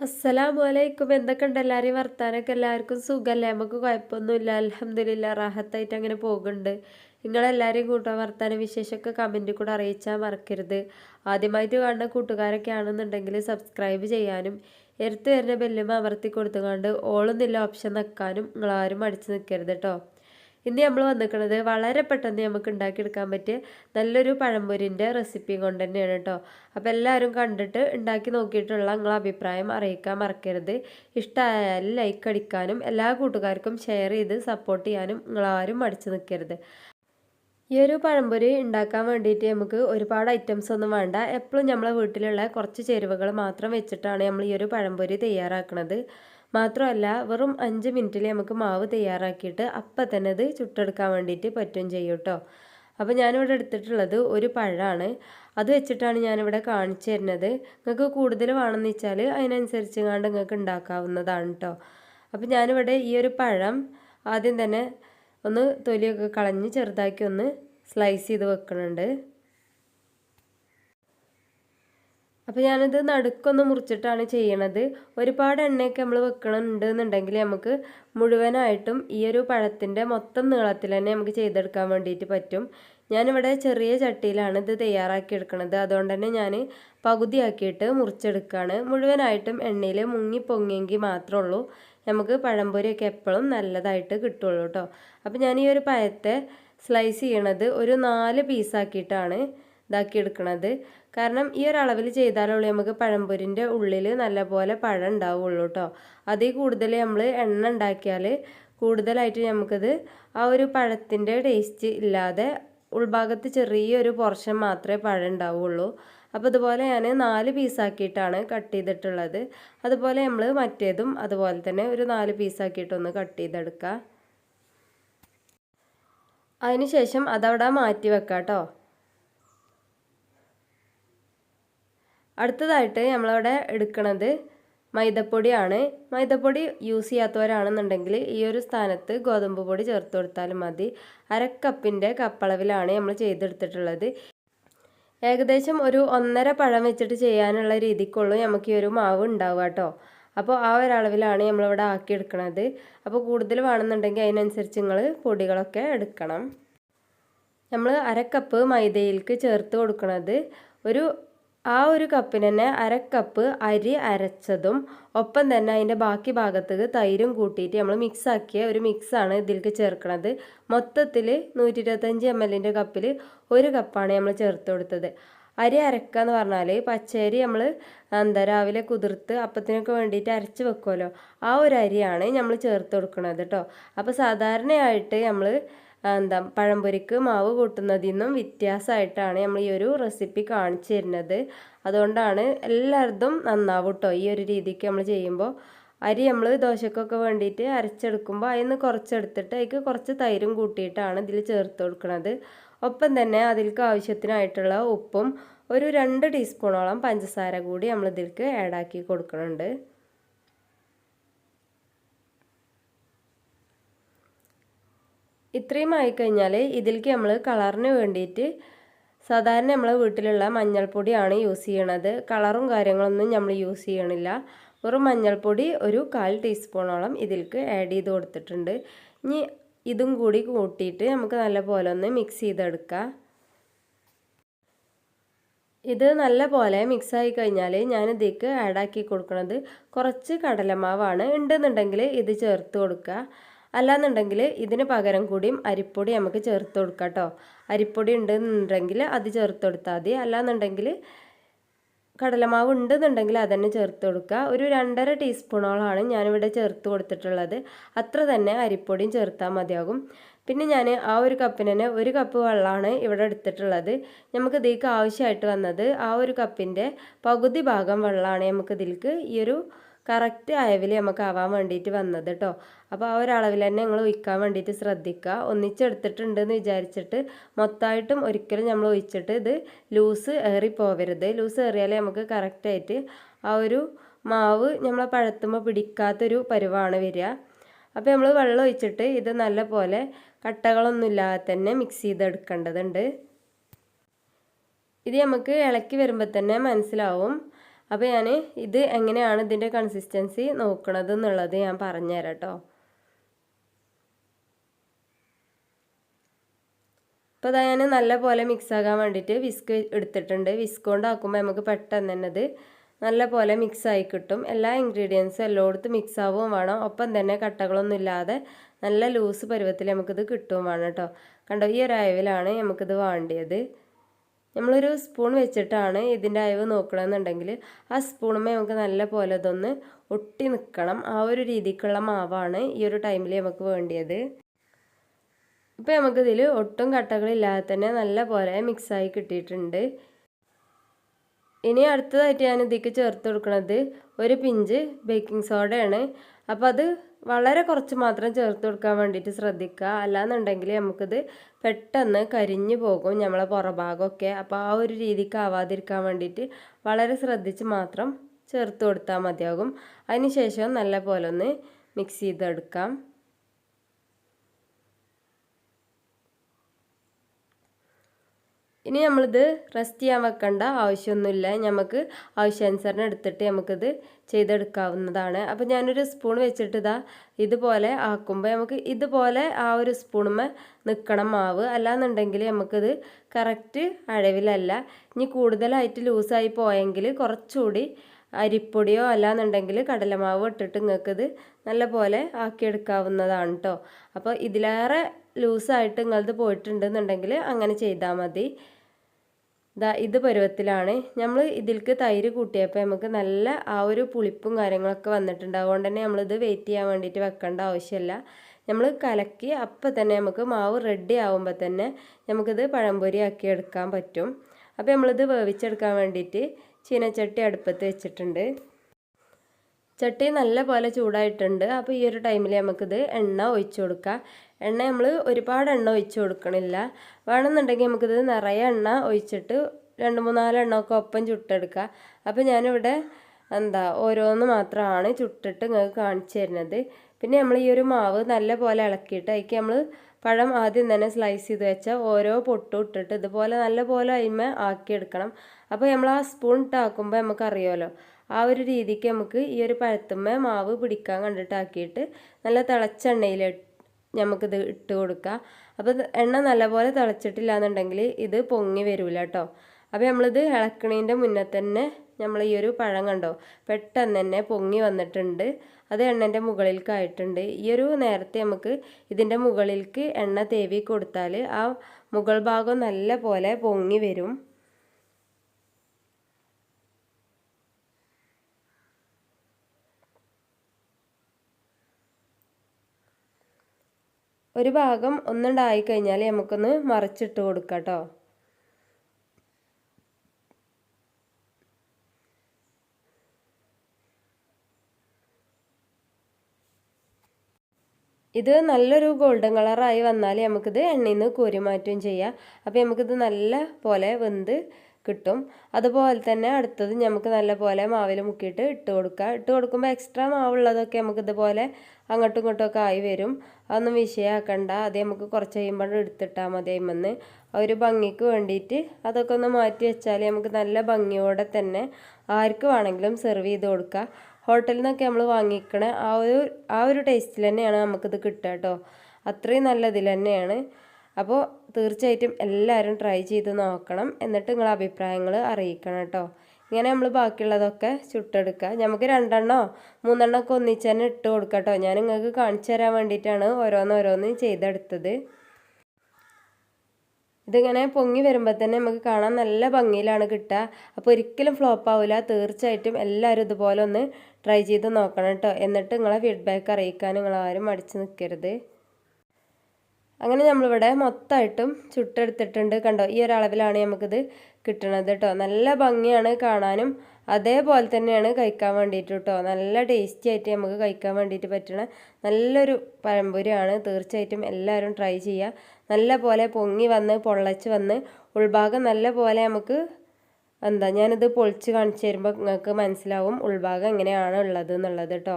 അസ്സലാമു അലൈക്കും എന്തൊക്കെയുണ്ട് എല്ലാവരെയും വർത്താനൊക്കെ എല്ലാവർക്കും സുഖമല്ലേ? നമുക്ക് കുഴപ്പമൊന്നുമില്ല. അലഹമ്മദില്ല റാഹത്തായിട്ട് അങ്ങനെ പോകുന്നുണ്ട്. നിങ്ങളെല്ലാവരെയും കൂട്ടാൻ വർത്താന വിശേഷമൊക്കെ കമന്റിൽ കൂടെ അറിയിച്ചാൽ മറക്കരുത്. ആദ്യമായിട്ട് കാണുന്ന കൂട്ടുകാരൊക്കെ ആണെന്നുണ്ടെങ്കിൽ സബ്സ്ക്രൈബ് ചെയ്യാനും എടുത്തു വരുന്ന ബെല്ലും അമർത്തി കൊടുത്തുകൊണ്ട് ഓളുന്നില്ല ഓപ്ഷൻ നിൽക്കാനും നിങ്ങളാരും അടിച്ചു നിൽക്കരുത് കേട്ടോ ഇന്ന് നമ്മൾ വന്നിരിക്കുന്നത് വളരെ പെട്ടെന്ന് നമുക്ക് ഉണ്ടാക്കിയെടുക്കാൻ പറ്റിയ നല്ലൊരു പഴംപൊരിന്റെ റെസിപ്പി കൊണ്ട് തന്നെയാണ് കേട്ടോ. അപ്പോൾ എല്ലാവരും കണ്ടിട്ട് ഉണ്ടാക്കി നോക്കിയിട്ടുള്ള നിങ്ങളെ അഭിപ്രായം അറിയിക്കാൻ മറക്കരുത്. ഇഷ്ടമായാലും ലൈക്ക് അടിക്കാനും എല്ലാ കൂട്ടുകാർക്കും ഷെയർ ചെയ്ത് സപ്പോർട്ട് ചെയ്യാനും നിങ്ങളാരും മടിച്ചു നിൽക്കരുത്. ഈ ഒരു പഴംപൊരി ഉണ്ടാക്കാൻ വേണ്ടിയിട്ട് നമുക്ക് ഒരുപാട് ഐറ്റംസ് ഒന്നും വേണ്ട. എപ്പോഴും നമ്മളെ വീട്ടിലുള്ള കുറച്ച് ചേരുവകൾ മാത്രം വെച്ചിട്ടാണ് നമ്മൾ ഈ ഒരു പഴംപൊരി തയ്യാറാക്കുന്നത് മാത്രമല്ല വെറും അഞ്ച് മിനിറ്റിൽ നമുക്ക് മാവ് തയ്യാറാക്കിയിട്ട് അപ്പം തന്നെ ഇത് ചുട്ടെടുക്കാൻ വേണ്ടിയിട്ട് പറ്റും ചെയ്യും കേട്ടോ അപ്പോൾ ഞാനിവിടെ എടുത്തിട്ടുള്ളത് ഒരു പഴമാണ്. അത് വെച്ചിട്ടാണ് ഞാനിവിടെ കാണിച്ചു തരുന്നത്. നിങ്ങൾക്ക് കൂടുതൽ വേണമെന്ന് വെച്ചാൽ അതിനനുസരിച്ച് കണ്ട് നിങ്ങൾക്ക് ഉണ്ടാക്കാവുന്നതാണ് കേട്ടോ അപ്പോൾ ഞാനിവിടെ ഈ ഒരു പഴം ആദ്യം തന്നെ ഒന്ന് തൊലിയൊക്കെ കളഞ്ഞ് ചെറുതാക്കി ഒന്ന് സ്ലൈസ് ചെയ്ത് വെക്കുന്നുണ്ട് അപ്പോൾ ഞാനിത് നടുക്കൊന്ന് മുറിച്ചിട്ടാണ് ചെയ്യണത്. ഒരുപാട് എണ്ണയൊക്കെ നമ്മൾ വെക്കണുണ്ട് എന്നുണ്ടെങ്കിൽ നമുക്ക് മുഴുവനായിട്ടും ഈ ഒരു പഴത്തിന്റെ മൊത്തം നീളത്തിൽ തന്നെ നമുക്ക് ചെയ്തെടുക്കാൻ വേണ്ടിയിട്ട് പറ്റും. ഞാനിവിടെ ചെറിയ ചട്ടിയിലാണ് ഇത് തയ്യാറാക്കി എടുക്കുന്നത് അതുകൊണ്ട് തന്നെ ഞാൻ പകുതിയാക്കിയിട്ട് മുറിച്ചെടുക്കുകയാണ് മുഴുവനായിട്ടും എണ്ണയിൽ മുങ്ങി പൊങ്ങിയെങ്കിൽ മാത്രമേ ഉള്ളൂ. നമുക്ക് പഴംപൊരിയൊക്കെ എപ്പോഴും നല്ലതായിട്ട് കിട്ടുള്ളൂ കേട്ടോ അപ്പോൾ ഞാൻ ഈ ഒരു പഴത്തെ സ്ലൈസ് ചെയ്യണത് ഒരു നാല് പീസാക്കിയിട്ടാണ് ഇതാക്കി എടുക്കണത് കാരണം ഈ ഒരളവിൽ ചെയ്താലുള്ളൂ നമുക്ക് പഴംപൊരിന്റെ ഉള്ളിൽ നല്ലപോലെ പഴം ഉണ്ടാവുള്ളൂ കേട്ടോ അതിൽ കൂടുതൽ നമ്മൾ എണ്ണ ഉണ്ടാക്കിയാൽ കൂടുതലായിട്ട് നമുക്കത് ആ ഒരു പഴത്തിന്റെ ടേസ്റ്റ് ഇല്ലാതെ ഉൾഭാഗത്ത് ചെറിയൊരു പോർഷൻ മാത്രമേ പഴം ഉണ്ടാവുള്ളൂ. അപ്പോൾ ഇതുപോലെ ഞാൻ നാല് പീസാക്കിയിട്ടാണ് കട്ട് ചെയ്തിട്ടുള്ളത്. അതുപോലെ നമ്മൾ മറ്റേതും അതുപോലെ തന്നെ ഒരു നാല് പീസാക്കിയിട്ടൊന്ന് കട്ട് ചെയ്തെടുക്കുക അതിനുശേഷം അതവിടെ മാറ്റി വെക്കാം കേട്ടോ അടുത്തതായിട്ട് നമ്മളവിടെ എടുക്കുന്നത് മൈദപ്പൊടിയാണ്. മൈദപ്പൊടി യൂസ് ചെയ്യാത്തവരാണെന്നുണ്ടെങ്കിൽ ഈ ഒരു സ്ഥാനത്ത് ഗോതമ്പ് പൊടി ചേർത്ത് കൊടുത്താലും മതി. അരക്കപ്പിന്റെ കപ്പളവിലാണ് നമ്മൾ ചെയ്തെടുത്തിട്ടുള്ളത്. ഏകദേശം ഒരു ഒന്നര പഴം വെച്ചിട്ട് ചെയ്യാനുള്ള രീതിക്കുള്ളൂ നമുക്ക് ഈ ഒരു മാവ് ഉണ്ടാവുക കേട്ടോ. അപ്പോൾ ആ ഒരളവിലാണ് നമ്മളിവിടെ ആക്കിയെടുക്കണത്. അപ്പോൾ കൂടുതൽ വേണമെന്നുണ്ടെങ്കിൽ അതിനനുസരിച്ച് നിങ്ങൾ പൊടികളൊക്കെ എടുക്കണം. നമ്മൾ അരക്കപ്പ് മൈദയിലേക്ക് ചേർത്ത് കൊടുക്കണത് ഒരു ആ ഒരു കപ്പിന് തന്നെ അരക്കപ്പ് അരി അരച്ചതും ഒപ്പം തന്നെ അതിന്റെ ബാക്കി ഭാഗത്തേക്ക് തൈരും കൂട്ടിയിട്ട് നമ്മൾ മിക്സാക്കിയ ഒരു മിക്സാണ് ഇതിലേക്ക് ചേർക്കുന്നത് മൊത്തത്തിൽ നൂറ്റി ഇരുപത്തഞ്ച് എം എല്ലിന്റെ കപ്പിൽ ഒരു കപ്പാണ് നമ്മൾ ചേർത്ത് കൊടുത്തത്. അരി അരക്കുക എന്ന് പറഞ്ഞാൽ പച്ചരി നമ്മൾ എന്താ രാവിലെ കുതിർത്ത് അപ്പത്തിനൊക്കെ വേണ്ടിയിട്ട് അരച്ച് വെക്കുമല്ലോ ആ ഒരു അരിയാണ് നമ്മൾ ചേർത്ത് കൊടുക്കുന്നത് കേട്ടോ അപ്പോൾ സാധാരണയായിട്ട് നമ്മൾ എന്താ പഴംപൊരിക്ക് മാവ് കൂട്ടുന്നതിൽ നിന്നും വ്യത്യാസമായിട്ടാണ് നമ്മൾ ഈ ഒരു റെസിപ്പി കാണിച്ചു തരുന്നത്. അതുകൊണ്ടാണ് എല്ലായിടത്തും നന്നാവും കേട്ടോ ഈ ഒരു രീതിക്ക് നമ്മൾ ചെയ്യുമ്പോൾ അരി നമ്മൾ ദോശക്കൊക്കെ വേണ്ടിയിട്ട് അരച്ചെടുക്കുമ്പോൾ അതിൽ നിന്ന് കുറച്ചെടുത്തിട്ട് അതിൽ കുറച്ച് തൈരും കൂട്ടിയിട്ടാണ് ഇതിൽ ചേർത്ത് കൊടുക്കുന്നത്. ഒപ്പം തന്നെ അതിലേക്ക് ആവശ്യത്തിനായിട്ടുള്ള ഉപ്പും ഒരു രണ്ട് ടീസ്പൂണോളം പഞ്ചസാര കൂടി നമ്മൾ ഇതിലേക്ക് ആഡാക്കി കൊടുക്കുന്നുണ്ട്. ഇത്രയും ആയിക്കഴിഞ്ഞാൽ ഇതിലേക്ക് നമ്മൾ കളറിന് വേണ്ടിയിട്ട് സാധാരണ നമ്മൾ വീട്ടിലുള്ള മഞ്ഞൾപ്പൊടിയാണ് യൂസ് ചെയ്യണത്. കളറും കാര്യങ്ങളൊന്നും നമ്മൾ യൂസ് ചെയ്യണില്ല. വെറും മഞ്ഞൾപ്പൊടി ഒരു കാൽ ടീസ്പൂണോളം ഇതിലേക്ക് ആഡ് ചെയ്ത് കൊടുത്തിട്ടുണ്ട്. ഇനി ഇതും കൂടി കൂട്ടിയിട്ട് നമുക്ക് നല്ലപോലെ ഒന്ന് മിക്സ് ചെയ്തെടുക്കാം. ഇത് നല്ല പോലെ മിക്സ് ആയി കഴിഞ്ഞാൽ ഞാൻ ഇതിലേക്ക് ആഡാക്കി കൊടുക്കുന്നത് കുറച്ച് കടലമാവാണ്. ഉണ്ടെന്നുണ്ടെങ്കിൽ ഇത് ചേർത്ത് കൊടുക്കുക. അല്ലാന്നുണ്ടെങ്കിൽ ഇതിന് പകരം കൂടിയും അരിപ്പൊടി നമുക്ക് ചേർത്ത് കൊടുക്കാം കേട്ടോ അരിപ്പൊടി ഉണ്ടെന്നുണ്ടെങ്കിൽ അത് ചേർത്ത് കൊടുത്താൽ മതി. അല്ലാന്നുണ്ടെങ്കിൽ കടലമാവ് ഉണ്ടെന്നുണ്ടെങ്കിൽ അതന്നെ ചേർത്ത് കൊടുക്കുക. ഒരു രണ്ടര ടീസ്പൂണോളാണ് ഞാനിവിടെ ചേർത്ത് കൊടുത്തിട്ടുള്ളത്. അത്ര തന്നെ അരിപ്പൊടിയും ചേർത്താൽ മതിയാകും. പിന്നെ ഞാൻ ആ ഒരു കപ്പിന് തന്നെ ഒരു കപ്പ് വെള്ളമാണ് ഇവിടെ എടുത്തിട്ടുള്ളത്. നമുക്ക് ഇതിലേക്ക് ആവശ്യമായിട്ട് വന്നത് ആ ഒരു കപ്പിന്റെ പകുതി ഭാഗം വെള്ളമാണ് നമുക്ക് ഇതിലേക്ക് ഈ ഒരു കറക്റ്റ് അയവിൽ നമുക്ക് ആവാൻ വേണ്ടിയിട്ട് വന്നത് കേട്ടോ അപ്പോൾ ആ ഒരളവിൽ തന്നെ ഞങ്ങൾ ഒഴിക്കാൻ വേണ്ടിയിട്ട് ശ്രദ്ധിക്കുക ഒന്നിച്ചെടുത്തിട്ടുണ്ടെന്ന് വിചാരിച്ചിട്ട് മൊത്തമായിട്ടും ഒരിക്കലും നമ്മൾ ഒഴിച്ചിട്ട് ഇത് ലൂസ് ഏറി പോവരുത് ലൂസ് ഏറിയാലേ നമുക്ക് കറക്റ്റായിട്ട് ആ ഒരു മാവ് നമ്മളെ പഴത്തുമ്പോൾ പിടിക്കാത്തൊരു പരുവാണ് വരിക അപ്പോൾ നമ്മൾ വെള്ളം ഒഴിച്ചിട്ട് ഇത് നല്ല പോലെ കട്ടകളൊന്നുമില്ലാതെ തന്നെ മിക്സ് ചെയ്തെടുക്കേണ്ടതുണ്ട്. ഇത് നമുക്ക് ഇളക്കി വരുമ്പോൾ തന്നെ മനസ്സിലാവും. അപ്പോൾ ഞാൻ ഇത് എങ്ങനെയാണ് ഇതിന്റെ കൺസിസ്റ്റൻസി നോക്കണത് എന്നുള്ളത് ഞാൻ പറഞ്ഞുതരാം കേട്ടോ അപ്പോൾ അതാ ഞാൻ നല്ല പോലെ മിക്സ് ആകാൻ വേണ്ടിയിട്ട് വിസ്ക് എടുത്തിട്ടുണ്ട്. വിസ്ക് കൊണ്ടാക്കുമ്പോൾ നമുക്ക് പെട്ടെന്ന് തന്നെ ഇത് നല്ല പോലെ മിക്സായി കിട്ടും. എല്ലാ ഇൻഗ്രീഡിയൻസും എല്ലായിടത്തും മിക്സ് ആവുകയും വേണം. ഒപ്പം തന്നെ കട്ടകളൊന്നും ഇല്ലാതെ നല്ല ലൂസ് പരുവത്തിൽ നമുക്കിത് കിട്ടുകയും വേണം കേട്ടോ കണ്ടോ? ഈ ഒരു അയവിലാണ് നമുക്കിത് വേണ്ടിയത്. നമ്മളൊരു സ്പൂൺ വെച്ചിട്ടാണ് ഇതിന്റെ അയവ് നോക്കണമെന്നുണ്ടെങ്കിൽ ആ സ്പൂണുമേ നമുക്ക് നല്ല പോലെ ഇതൊന്ന് ഒട്ടി നിൽക്കണം ആ ഒരു രീതിക്കുള്ള മാവാണ് ഈ ഒരു ടൈമിൽ നമുക്ക് വേണ്ടിയത്. ഇപ്പോൾ നമുക്കിതിൽ ഒട്ടും കട്ടകളില്ലാതെ തന്നെ നല്ല പോലെ മിക്സായി കിട്ടിയിട്ടുണ്ട്. ഇനി അടുത്തതായിട്ട് ഞാൻ ഇതിലേക്ക് ചേർത്ത് കൊടുക്കുന്നത് ഒരു പിഞ്ച് ബേക്കിംഗ് സോഡയാണ് അപ്പോൾ അത് വളരെ കുറച്ച് മാത്രം ചേർത്ത് കൊടുക്കാൻ വേണ്ടിയിട്ട് ശ്രദ്ധിക്കുക. അല്ലാന്നുണ്ടെങ്കിൽ നമുക്കിത് പെട്ടെന്ന് കരിഞ്ഞു പോകും നമ്മളെ പുറഭാഗമൊക്കെ. അപ്പോൾ ആ ഒരു രീതിക്ക് ആവാതിരിക്കാൻ വേണ്ടിയിട്ട് വളരെ ശ്രദ്ധിച്ച് മാത്രം ചേർത്ത് കൊടുത്താൽ മതിയാകും. അതിന് ശേഷം നല്ല പോലെ ഒന്ന് മിക്സ് ചെയ്തെടുക്കാം. ഇനി നമ്മളിത് റെസ്റ്റ് ചെയ്യാൻ വെക്കേണ്ട ആവശ്യമൊന്നുമില്ല. നമുക്ക് ആവശ്യാനുസരണം എടുത്തിട്ട് നമുക്കിത് ചെയ്തെടുക്കാവുന്നതാണ്. അപ്പോൾ ഞാനൊരു സ്പൂൺ വെച്ചിട്ട് ഇതാ ഇതുപോലെ ആക്കുമ്പോൾ നമുക്ക് ഇതുപോലെ ആ ഒരു സ്പൂണുമേ നിൽക്കണം മാവ്. അല്ലാന്നുണ്ടെങ്കിൽ നമുക്കിത് കറക്റ്റ് അഴവിലല്ല. ഇനി കൂടുതലായിട്ട് ലൂസായി പോയെങ്കിൽ കുറച്ചുകൂടി അരിപ്പൊടിയോ അല്ലാന്നുണ്ടെങ്കിൽ കടലമാവ് ഇട്ടിട്ട് നിങ്ങൾക്കിത് നല്ല പോലെ ആക്കിയെടുക്കാവുന്നതാണ് കേട്ടോ അപ്പോൾ ഇതിലേറെ ലൂസായിട്ട് നിങ്ങളത് പോയിട്ടുണ്ടെന്നുണ്ടെങ്കിൽ അങ്ങനെ ചെയ്താൽ മതി. ഇതാ ഇത് പരുവത്തിലാണ്. നമ്മൾ ഇതിൽക്ക് തൈര് കൂട്ടിയപ്പോൾ നമുക്ക് നല്ല ആ ഒരു പുളിപ്പും കാര്യങ്ങളൊക്കെ വന്നിട്ടുണ്ട്. അതുകൊണ്ട് തന്നെ നമ്മളിത് വെയിറ്റ് ചെയ്യാൻ വേണ്ടിയിട്ട് വെക്കേണ്ട ആവശ്യമില്ല നമ്മൾ കലക്കി അപ്പം തന്നെ നമുക്ക് മാവ് റെഡി ആകുമ്പോൾ തന്നെ നമുക്കിത് പഴംപൊരി ആക്കി എടുക്കാൻ പറ്റും. അപ്പോൾ നമ്മളിത് വേവിച്ചെടുക്കാൻ വേണ്ടിയിട്ട് ചീനച്ചട്ടി അടുപ്പത്ത് വെച്ചിട്ടുണ്ട്. ചട്ടി നല്ല പോലെ ചൂടായിട്ടുണ്ട്. അപ്പോൾ ഈ ഒരു ടൈമിൽ നമുക്കിത് എണ്ണ ഒഴിച്ചു കൊടുക്കാം. എണ്ണ നമ്മൾ ഒരുപാട് എണ്ണ ഒഴിച്ച് കൊടുക്കണില്ല. വേണമെന്നുണ്ടെങ്കിൽ നമുക്കിത് നിറയെ എണ്ണ ഒഴിച്ചിട്ട് രണ്ട് മൂന്നാൽ എണ്ണ ഒക്കെ ഒപ്പം ചുട്ടെടുക്കുക അപ്പോൾ ഞാനിവിടെ എന്താ ഓരോന്ന് മാത്രമാണ് ചുട്ടിട്ട് നിങ്ങൾക്ക് കാണിച്ചു തരുന്നത്. പിന്നെ നമ്മൾ ഈ ഒരു മാവ് നല്ല പോലെ ഇളക്കിയിട്ട് അതിക്ക് നമ്മൾ പഴം ആദ്യം തന്നെ സ്ലൈസ് ചെയ്ത് വെച്ചാൽ ഓരോ പൊട്ടും ഇട്ടിട്ട് ഇതുപോലെ നല്ല പോലെ അതിമ ആക്കിയെടുക്കണം. അപ്പോൾ നമ്മൾ ആ സ്പൂൺ ഇട്ടാക്കുമ്പോൾ നമുക്കറിയാമല്ലോ ആ ഒരു രീതിക്ക് നമുക്ക് ഈ ഒരു പഴത്തുമ്മ മാവ് പിടിക്കാൻ കണ്ടിട്ടാക്കിയിട്ട് നല്ല തിളച്ചെണ്ണയിലിട്ട് നമുക്കിത് ഇട്ട് കൊടുക്കുക. അപ്പോൾ എണ്ണ നല്ലപോലെ തിളച്ചിട്ടില്ല എന്നുണ്ടെങ്കിൽ ഇത് പൊങ്ങി വരില്ല കേട്ടോ. അപ്പോൾ നമ്മളിത് ഇളക്കണീന്റെ മുന്നേ തന്നെ നമ്മൾ ഈ ഒരു പഴം കണ്ടോ? പെട്ടെന്ന് തന്നെ പൊങ്ങി വന്നിട്ടുണ്ട്. അത് എണ്ണന്റെ മുകളിലേക്കായിട്ടുണ്ട് ഈ ഒരു നേരത്തെ നമുക്ക് ഇതിന്റെ മുകളിലേക്ക് എണ്ണ തേവി കൊടുത്താൽ ആ മുകൾ ഭാഗം നല്ല പോലെ പൊങ്ങി വരും. ഒരു ഭാഗം ഒന്നുണ്ടായി കഴിഞ്ഞാൽ നമുക്കൊന്ന് മറിച്ചിട്ട് കൊടുക്കാം കേട്ടോ ഇത് നല്ലൊരു ഗോൾഡൻ കളറായി വന്നാൽ നമുക്കിത് എണ്ണയിൽ നിന്ന് കോരി മാറ്റുകയും ചെയ്യാം. അപ്പോൾ നമുക്കിത് നല്ല പോലെ വെന്ത് കിട്ടും. അതുപോലെ തന്നെ അടുത്തത് നമുക്ക് നല്ല പോലെ മാവിൽ മുക്കിയിട്ട് ഇട്ട് കൊടുക്കുക ഇട്ട് കൊടുക്കുമ്പോൾ എക്സ്ട്രാ മാവുള്ളതൊക്കെ നമുക്ക് ഇതുപോലെ അങ്ങോട്ടും ഇങ്ങോട്ടും ഒക്കെ ആയി വരും. അതൊന്നും വിഷയമാക്കണ്ട അത് നമുക്ക് കുറച്ച് കഴിയുമ്പോൾ എടുത്തിട്ടാൽ മതി അതിമെന്ന് ഒരു ഭംഗിക്ക് വേണ്ടിയിട്ട് അതൊക്കെ ഒന്ന് മാറ്റി വെച്ചാൽ നമുക്ക് നല്ല ഭംഗിയോടെ തന്നെ ആർക്ക് വേണമെങ്കിലും സെർവ് ചെയ്ത് കൊടുക്കുക ഹോട്ടലിൽ നിന്നൊക്കെ നമ്മൾ വാങ്ങിക്കണേ ആ ഒരു ആ ഒരു ടേസ്റ്റിൽ തന്നെയാണ് നമുക്കിത് കിട്ടുക കേട്ടോ അത്രയും നല്ലതിൽ തന്നെയാണ്. അപ്പോൾ തീർച്ചയായിട്ടും എല്ലാവരും ട്രൈ ചെയ്ത് നോക്കണം. എന്നിട്ട് നിങ്ങളെ അഭിപ്രായങ്ങൾ അറിയിക്കണം കേട്ടോ ഇങ്ങനെ നമ്മൾ ബാക്കിയുള്ളതൊക്കെ ചുട്ടെടുക്കുക നമുക്ക് രണ്ടെണ്ണോ മൂന്നെണ്ണോ ഒക്കെ ഒന്നിച്ച് തന്നെ ഇട്ട് കൊടുക്കാം കേട്ടോ ഞാൻ നിങ്ങൾക്ക് കാണിച്ചു തരാൻ വേണ്ടിയിട്ടാണ് ഓരോന്നോരോന്ന് ചെയ്തെടുത്തത്. ഇതിങ്ങനെ പൊങ്ങി വരുമ്പോൾ തന്നെ നമുക്ക് കാണാൻ നല്ല ഭംഗിയിലാണ് കിട്ടുക അപ്പോൾ ഒരിക്കലും ഫ്ലോപ്പ് ആവില്ല തീർച്ചയായിട്ടും എല്ലാവരും ഇതുപോലെ ഒന്ന് ട്രൈ ചെയ്ത് നോക്കണം കേട്ടോ എന്നിട്ട് നിങ്ങളെ ഫീഡ്ബാക്ക് അറിയിക്കാൻ നിങ്ങളാരും മടിച്ച് നിൽക്കരുത് അങ്ങനെ നമ്മളിവിടെ മൊത്തമായിട്ടും ചുട്ടെടുത്തിട്ടുണ്ട്. കണ്ടോ ഈ ഒരളവിലാണ് നമുക്കിത് കിട്ടണത് കേട്ടോ നല്ല ഭംഗിയാണ് കാണാനും. അതേപോലെ തന്നെയാണ് കഴിക്കാൻ വേണ്ടിയിട്ട് കേട്ടോ നല്ല ടേസ്റ്റി ആയിട്ട് നമുക്ക് കഴിക്കാൻ വേണ്ടിയിട്ട് പറ്റണ നല്ലൊരു പഴംപൊരിയാണ്. തീർച്ചയായിട്ടും എല്ലാവരും ട്രൈ ചെയ്യുക നല്ല പോലെ പൊങ്ങി വന്ന് പൊള്ളച്ച് വന്ന് ഉൾഭാഗം നല്ല പോലെ നമുക്ക് എന്താ ഞാനിത് പൊളിച്ച് കാണിച്ചു തരുമ്പോൾ നിങ്ങൾക്ക് മനസ്സിലാവും ഉൾഭാഗം എങ്ങനെയാണ് ഉള്ളത് എന്നുള്ളത് കേട്ടോ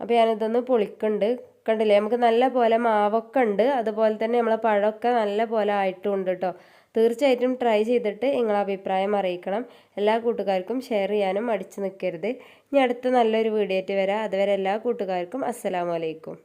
അപ്പോൾ ഞാനിതൊന്ന് പൊളിക്കുന്നുണ്ട്. കണ്ടില്ലേ? നമുക്ക് നല്ല പോലെ മാവൊക്കെ ഉണ്ട്. അതുപോലെ തന്നെ നമ്മളെ പഴമൊക്കെ നല്ല പോലെ ആയിട്ടുണ്ട് കേട്ടോ തീർച്ചയായിട്ടും ട്രൈ ചെയ്തിട്ട് നിങ്ങളെ അഭിപ്രായം അറിയിക്കണം. എല്ലാ കൂട്ടുകാർക്കും ഷെയർ ചെയ്യാനും മടിച്ചു നിൽക്കരുത് ഇനി അടുത്ത നല്ലൊരു വീഡിയോ ആയിട്ട് വരാം. അതുവരെ എല്ലാ കൂട്ടുകാർക്കും അസ്സലാമലൈക്കും